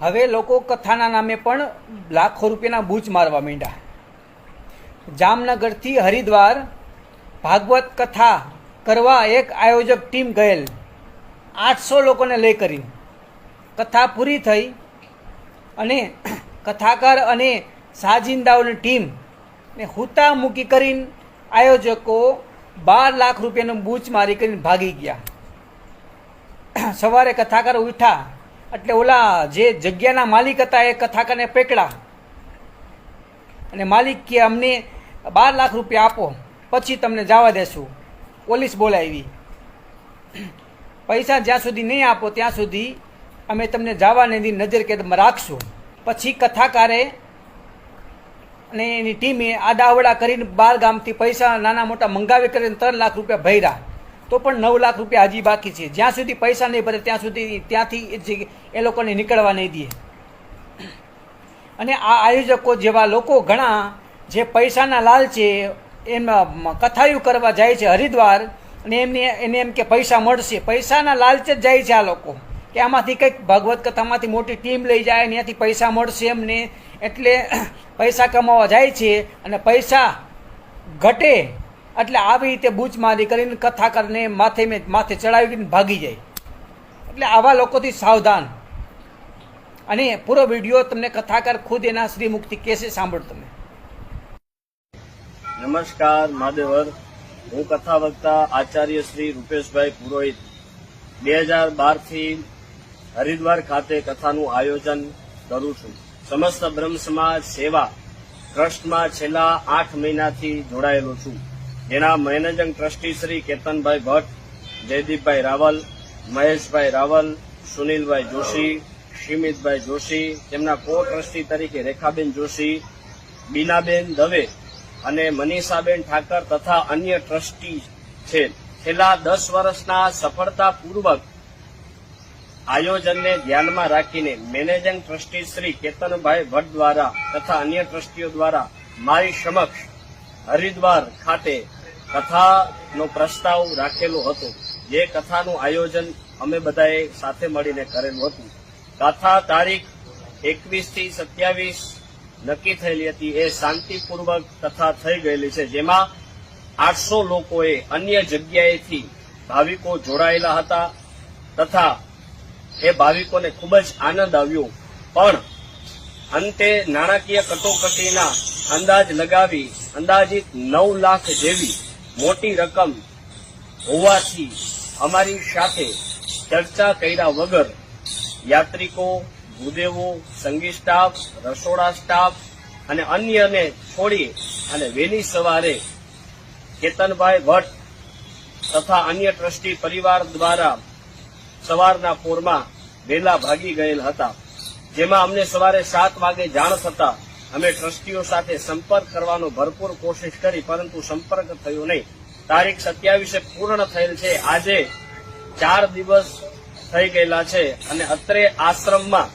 હવે લોકો કથાના નામે પણ લાખો રૂપિયાના બૂચ મારવા માંડ્યા. જામનગરથી હરિદ્વાર ભાગવત કથા કરવા એક આયોજક ટીમ ગયેલ. આઠસો લોકોને લઈ કરી કથા પૂરી થઈ અને કથાકાર અને સાજિંદાઓની ટીમ ને હુતા મૂકી કરીને આયોજકો બાર લાખ રૂપિયાનું બૂચ મારી કરીને ભાગી ગયા. સવારે કથાકાર ઉઠ્યા. એટલે ઓલા જે જગ્યાના માલિક હતા એ કથાકારને પેકડા. અને માલિક કે અમને બાર લાખ રૂપિયા આપો, પછી તમને જવા દેશું. પોલીસ બોલાવી. પૈસા જ્યાં સુધી નહીં આપો, ત્યાં સુધી અમે તમને જવા નથી નજર કેદમાં રાખશું. પછી કથાકારે અને એની ટીમે આડાવડા કરીને બાર ગામથી પૈસા નાના મોટા મંગાવી કરીને ત્રણ લાખ રૂપિયા ભર્યા. તો પણ નવ લાખ રૂપિયા હજી બાકી છે. જ્યાં સુધી પૈસા નહીં ભરે, ત્યાં સુધી ત્યાંથી એ લોકોને નીકળવા નહીં દે. અને આ આયોજકો જેવા લોકો ઘણા જે પૈસાના લાલચે એમ કથાયું કરવા જાય છે હરિદ્વાર, અને એમને એને એમ કે પૈસા મળશે. પૈસાના લાલચે જ જાય છે આ લોકો. કે આમાંથી કંઈક ભગવત કથામાંથી મોટી ટીમ લઈ જાય અને ત્યાંથી પૈસા મળશે એમને. એટલે પૈસા કમાવા જાય છે, અને પૈસા ઘટે એટલે આવી રીતે બૂચ મારી કરીને કથાકારને માથે માથે ચડાવીને ભાગી જાય. એટલે આવા લોકોથી સાવધાન. અને પૂરો વીડિયો તમને કથાકાર ખુદ એના શ્રીમુક્તિ કેસે સાંભળો તમે. નમસ્કાર, મહાદેવર. હું કથા વક્તા આચાર્ય શ્રી રૂપેશભાઈ પુરોહિત. બે હજાર બારથી હરિદ્વાર ખાતે કથાનું આયોજન કરું છું. સમસ્ત બ્રહ્મ સમાજ સેવા ટ્રસ્ટમાં છેલ્લા આઠ મહિનાથી જોડાયેલો છું. જેના મેનેજિંગ ટ્રસ્ટી શ્રી કેતનભાઈ ભટ્ટ, જયદીપભાઈ રાવલ, મહેશભાઈ રાવલ, સુનિલભાઈ જોશી શિમિતભાઈ જોશી, તેમના કો ટ્રસ્ટી તરીકે રેખાબેન જોશી, બીનાબેન દવે અને મનીષાબેન ઠાકર તથા અન્ય ટ્રસ્ટી છે. છેલ્લા દસ વર્ષના સફળતાપૂર્વક આયોજનને ધ્યાનમાં રાખીને મેનેજિંગ ટ્રસ્ટી શ્રી કેતનભાઈ ભટ્ટ દ્વારા તથા અન્ય ટ્રસ્ટીઓ દ્વારા મારી સમક્ષ હરિદ્વાર ખાતે કથાનો પ્રસ્તાવ રાખેલો હતો. જે કથાનું આયોજન અમે બધાએ સાથે મળીને કરેલું હતું. કથા તારીખ એકવીસથી સત્યાવીસ નક્કી થયેલી હતી. એ શાંતિપૂર્વક કથા થઈ ગયેલી છે. જેમાં આઠસો લોકોએ અન્ય જગ્યાએથી ભાવિકો જોડાયેલા હતા તથા એ ભાવિકોને ખૂબ જ આનંદ આવ્યો. પણ અંતે નાણાકીય કટોકટીના અંદાજ લગાવી અંદાજિત નવ લાખ જેવી મોટી રકમ હોવાથી અમારી સાથે ચર્ચા કર્યા વગર યાત્રિકો, ભૂદેવો સંગીત સ્ટાફ, રસોડા સ્ટાફ અને અન્યને છોડી અને વહેલી સવારે કેતનભાઈ ભટ્ટ તથા અન્ય ટ્રસ્ટી પરિવાર દ્વારા સવારના પોરમાં વહેલા ભાગી ગયેલ હતા. જેમાં અમને સવારે સાત વાગે જાણ થતા અમે ટ્રસ્ટીઓ સાથે સંપર્ક કરવાનો ભરપૂર કોશિશ કરી, પરંતુ સંપર્ક થયો નહીં. તારીખ સત્યાવીસે પૂર્ણ થયેલ છે. આજે ચાર દિવસ થઈ ગયેલા છે અને અત્રે આશ્રમમાં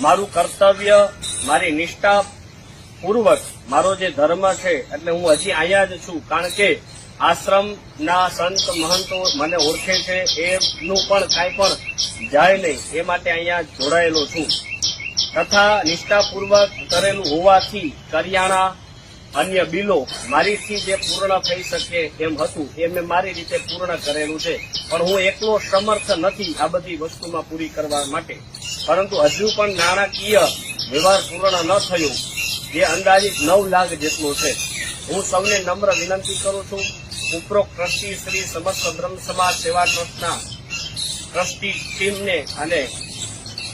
મારું કર્તવ્ય, મારી નિષ્ઠા પૂર્વક મારો જે ધર્મ છે, એટલે હું હજી અહીંયા જ છું, કારણ કે આશ્રમના સંત મહંતો મને ઓળખે છે. એનું પણ કાંઈ પણ જાય નહીં. એ માટે અહીંયા જોડાયેલો છું. તથા નિષ્ઠાપૂર્વક કરેલું હોવાથી કરિયાણા, અન્ય બિલો મારીથી જે પૂર્ણ થઈ શકે એમ હતું, એ મેં મારી રીતે પૂર્ણ કરેલું છે. પણ હું એકલો સમર્થ નથી આ બધી વસ્તુમાં પૂરી કરવા માટે. પરંતુ હજુ પણ નાણાકીય વ્યવહાર પૂર્ણ ન થયો, જે અંદાજિત નવ લાખ જેટલો છે. હું સૌને નમ્ર વિનંતી કરું છું, ઉપરોક્ત ટ્રસ્ટી શ્રી સમસ્ત બ્રહ્મ સમાજ સેવા ટ્રસ્ટના ટ્રસ્ટી ટીમને અને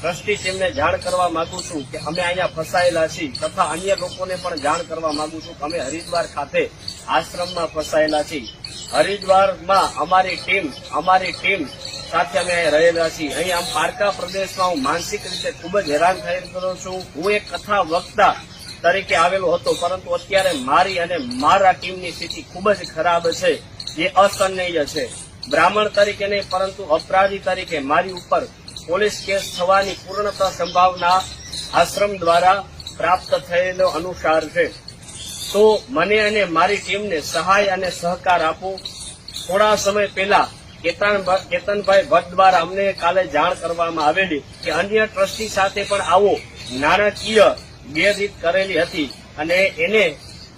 ટ્રસ્ટી ટીમને જાણ કરવા માંગુ છું કે અમે અહીંયા ફસાયેલા છીએ તથા અન્ય લોકોને પણ જાણ કરવા માંગુ છું કે અમે હરિદ્વાર ખાતે આશ્રમમાં ફસાયેલા છીએ. હરિદ્વારમાં અમારી ટીમ અમારી ટીમ સાથે અમે રહેલા છીએ. અહીં આમ પારકા પ્રદેશમાં હું માનસિક રીતે ખૂબ જ હેરાન રહ્યો છું. હું એક કથા વક્તા તરીકે આવેલો હતો, પરંતુ અત્યારે મારી અને મારા ટીમની સ્થિતિ ખૂબ જ ખરાબ છે. જે અસહનીય છે. બ્રાહ્મણ તરીકે નહીં, પરંતુ અપરાધી તરીકે મારી ઉપર પોલીસ કેસ થવાની પૂર્ણતા સંભાવના આશ્રમ દ્વારા પ્રાપ્ત થયેલો અનુસાર છે. તો મને અને મારી ટીમને સહાય અને સહકાર આપો. થોડા સમય પહેલા કેતન કેતનભાઈ ભટ્ટ દ્વારા અમને કાલે જાણ કરવામાં આવેલી કે અન્ય ટ્રસ્ટી સાથે પણ આવો નાણાકીય ગેરરીત કરેલી હતી અને એને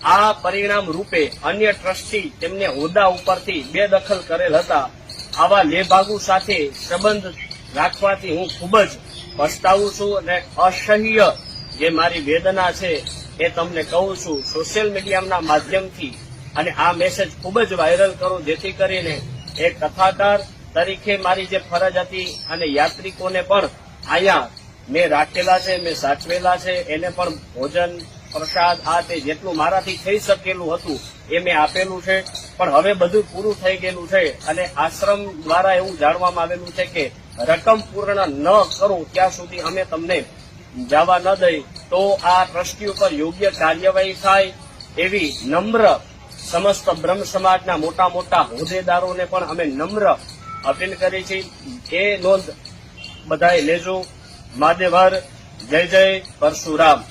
આ પરિણામ રૂપે અન્ય ટ્રસ્ટી તેમને હોદ્દા ઉપરથી બેદખલ કરેલ હતા. આવા લેભાગુ સાથે સંબંધ રાખવાથી હું ખૂબ જ પસ્તાવું છું અને અસહ્ય જે મારી વેદના છે એ તમને કહું છું સોશિયલ મીડિયાના માધ્યમથી અને આ મેસેજ ખૂબ જ વાયરલ કરું, જેથી કરીને એક કથાકાર તરીકે મારી જે ફરજ હતી અને યાત્રિકોને પણ અહીંયા મેં રાખેલા છે, મેં સાચવેલા છે, એને પણ ભોજન, પ્રસાદ, આ તે જેટલું મારાથી થઈ શકેલું હતું એ મેં આપેલું છે. પણ હવે બધું પૂરું થઈ ગયેલું છે અને આશ્રમ દ્વારા એવું જાણવામાં આવેલું છે કે રકમ પૂર્ણ ન કરો ત્યાં સુધી અમે તમને જવા ન દઈ. તો આ ટ્રસ્ટી ઉપર યોગ્ય કાર્યવાહી થાય એવી નમ્ર સમસ્ત બ્રહ્મ સમાજના મોટા મોટા હોદ્દેદારોને પણ અમે નમ્ર અપીલ કરી છે. એ નોંધ બધાએ લેજો. માદેવર, જય જય પરશુરામ.